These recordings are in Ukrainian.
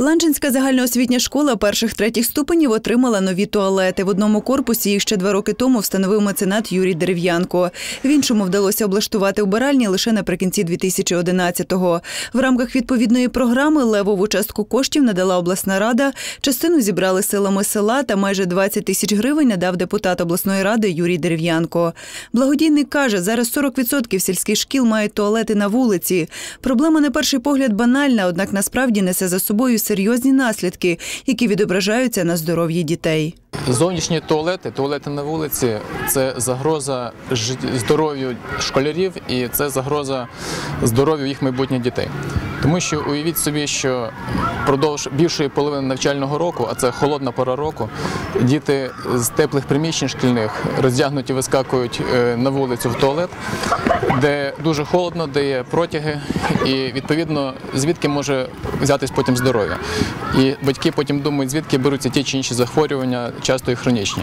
Ланчинська загальноосвітня школа перших третіх ступенів отримала нові туалети. В одному корпусі їх ще два роки тому встановив меценат Юрій Дерев'янко. В іншому вдалося облаштувати убиральні лише наприкінці 2011-го. В рамках відповідної програми левову частку коштів надала обласна рада. Частину зібрали силами села та майже 20 тисяч гривень надав депутат обласної ради Юрій Дерев'янко. Благодійник каже, зараз 40% сільських шкіл мають туалети на вулиці. Проблема на перший погляд банальна, однак насправді несе за собою серйозні наслідки, які відображаються на здоров'ї дітей. Зовнішні туалети, туалети на вулиці це загроза здоров'ю школярів і це загроза здоров'ю їх майбутніх дітей. Тому що уявіть собі, що впродовж більшої половини навчального року, а це холодна пора року, діти з теплих приміщень шкільних роздягнуті вискакують е, на вулицю в туалет, де дуже холодно, де є протяги, і відповідно звідки може взятись потім здоров'я. І батьки потім думають, звідки беруться ті чи інші захворювання, часто і хронічні.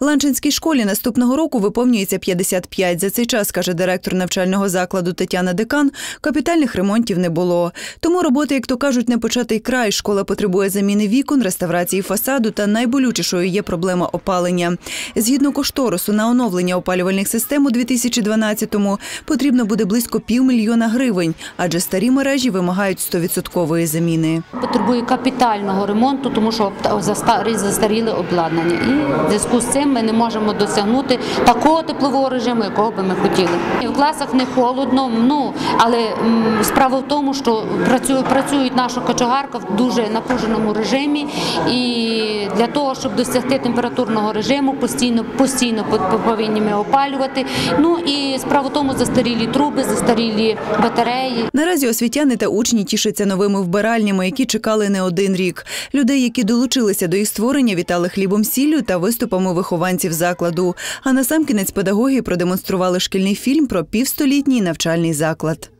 Ланчинській школі наступного року виповнюється 55. За цей час, каже директор навчального закладу Тетяна Декан, капітальних ремонтів не було. Тому роботи, як то кажуть, не початий край. Школа потребує заміни вікон, реставрації фасаду та найболючішою є проблема опалення. Згідно кошторису на оновлення опалювальних систем у 2012-му потрібно буде близько півмільйона гривень, адже старі мережі вимагають 100% заміни. Потребує капітального ремонту, тому що застарі- застаріле обладнання. І в зв'язку з цим ми не можемо досягнути такого теплового режиму, якого би ми хотіли. В класах не холодно, ну але справа в тому, що працює, працюють наша в дуже напруженому режимі, і для того, щоб досягти температурного режиму, постійно постійно повинні ми опалювати. Ну і справа в тому, застарілі труби, застарілі батареї. Наразі освітяни та учні тішаться новими вбиральнями, які чекали не один рік. Людей, які долучилися до їх створення, вітали хлібом сіллю та виступами вихованців закладу. А насамкінець педагоги продемонстрували шкільний фільм про півстолітній навчальний заклад.